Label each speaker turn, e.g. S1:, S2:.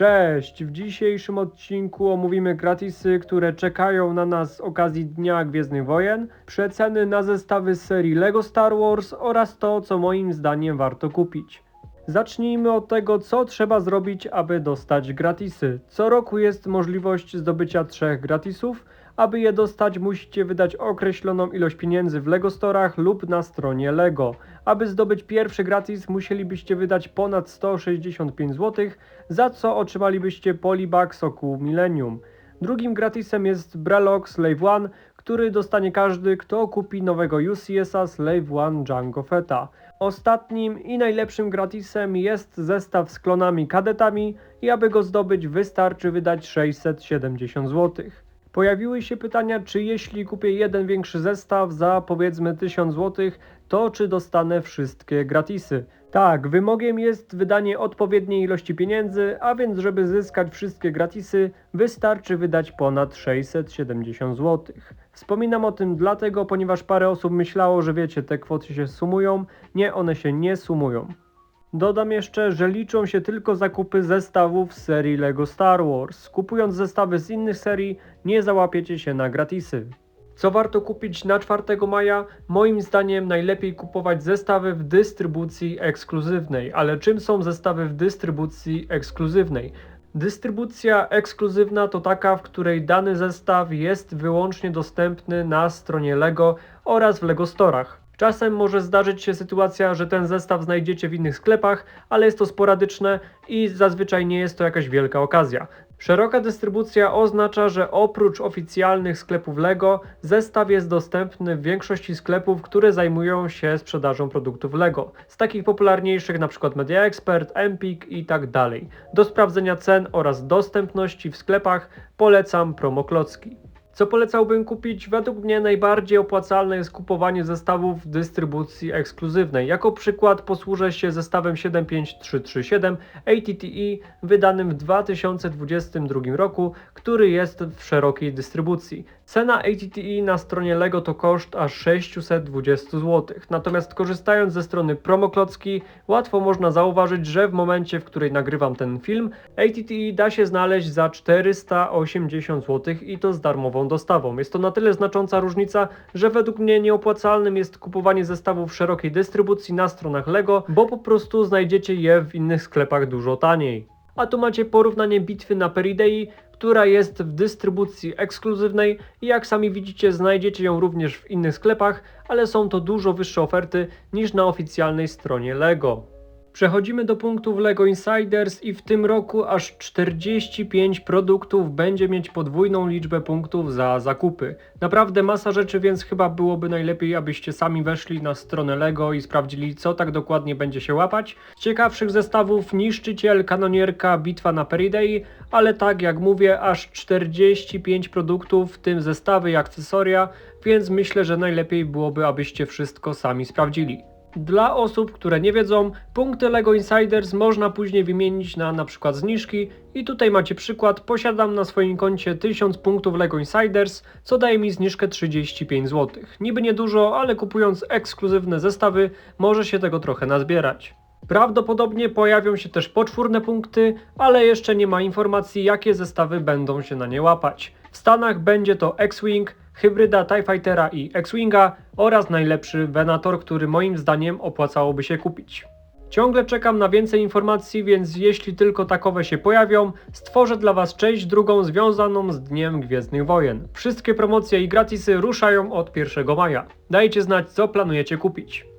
S1: Cześć! W dzisiejszym odcinku omówimy gratisy, które czekają na nas z okazji Dnia Gwiezdnych Wojen, przeceny na zestawy z serii LEGO Star Wars oraz to, co moim zdaniem warto kupić. Zacznijmy od tego, co trzeba zrobić, aby dostać gratisy. Co roku jest możliwość zdobycia trzech gratisów. Aby je dostać, musicie wydać określoną ilość pieniędzy w LEGO Storach lub na stronie LEGO. Aby zdobyć pierwszy gratis, musielibyście wydać ponad 165 zł, za co otrzymalibyście polibag soku Millennium. Drugim gratisem jest Brelok Slave One, który dostanie każdy, kto kupi nowego UCS-a Slave One Django Feta. Ostatnim i najlepszym gratisem jest zestaw z klonami kadetami i aby go zdobyć wystarczy wydać 670 zł. Pojawiły się pytania, czy jeśli kupię jeden większy zestaw za powiedzmy 1000 zł, to czy dostanę wszystkie gratisy. Tak, wymogiem jest wydanie odpowiedniej ilości pieniędzy, a więc żeby zyskać wszystkie gratisy, wystarczy wydać ponad 670 zł. Wspominam o tym dlatego, ponieważ parę osób myślało, że wiecie, te kwoty się sumują. Nie, one się nie sumują. Dodam jeszcze, że liczą się tylko zakupy zestawów z serii LEGO Star Wars. Kupując zestawy z innych serii, nie załapiecie się na gratisy. Co warto kupić na 4 maja? Moim zdaniem najlepiej kupować zestawy w dystrybucji ekskluzywnej. Ale czym są zestawy w dystrybucji ekskluzywnej? Dystrybucja ekskluzywna to taka, w której dany zestaw jest wyłącznie dostępny na stronie LEGO oraz w LEGO Storach. Czasem może zdarzyć się sytuacja, że ten zestaw znajdziecie w innych sklepach, ale jest to sporadyczne i zazwyczaj nie jest to jakaś wielka okazja. Szeroka dystrybucja oznacza, że oprócz oficjalnych sklepów LEGO, zestaw jest dostępny w większości sklepów, które zajmują się sprzedażą produktów LEGO. Z takich popularniejszych np. Media Expert, Empik i tak dalej. Do sprawdzenia cen oraz dostępności w sklepach polecam promo klocki. Co polecałbym kupić? Według mnie najbardziej opłacalne jest kupowanie zestawów dystrybucji ekskluzywnej. Jako przykład posłużę się zestawem 75337 ATTE wydanym w 2022 roku, który jest w szerokiej dystrybucji. Cena ATTE na stronie LEGO to koszt aż 620 zł. Natomiast korzystając ze strony Promoklocki, łatwo można zauważyć, że w momencie, w której nagrywam ten film, ATTE da się znaleźć za 480 zł i to z darmową dostawą. Jest to na tyle znacząca różnica, że według mnie nieopłacalnym jest kupowanie zestawów szerokiej dystrybucji na stronach LEGO, bo po prostu znajdziecie je w innych sklepach dużo taniej. A tu macie porównanie bitwy na Peridei, która jest w dystrybucji ekskluzywnej i jak sami widzicie znajdziecie ją również w innych sklepach, ale są to dużo wyższe oferty niż na oficjalnej stronie LEGO. Przechodzimy do punktów LEGO Insiders i w tym roku aż 45 produktów będzie mieć podwójną liczbę punktów za zakupy. Naprawdę masa rzeczy, więc chyba byłoby najlepiej, abyście sami weszli na stronę LEGO i sprawdzili, co tak dokładnie będzie się łapać. Z ciekawszych zestawów Niszczyciel, Kanonierka, Bitwa na Peridei, ale tak jak mówię, aż 45 produktów, w tym zestawy i akcesoria, więc myślę, że najlepiej byłoby, abyście wszystko sami sprawdzili. Dla osób, które nie wiedzą, punkty LEGO Insiders można później wymienić na na przykład zniżki i tutaj macie przykład, posiadam na swoim koncie 1000 punktów LEGO Insiders, co daje mi zniżkę 35 zł. Niby niedużo, ale kupując ekskluzywne zestawy może się tego trochę nazbierać. Prawdopodobnie pojawią się też poczwórne punkty, ale jeszcze nie ma informacji jakie zestawy będą się na nie łapać. W Stanach będzie to X-Wing, hybryda TIE Fightera i X-Winga oraz najlepszy Venator, który moim zdaniem opłacałoby się kupić. Ciągle czekam na więcej informacji, więc jeśli tylko takowe się pojawią, stworzę dla Was część drugą związaną z Dniem Gwiezdnych Wojen. Wszystkie promocje i gratisy ruszają od 1 maja. Dajcie znać, co planujecie kupić.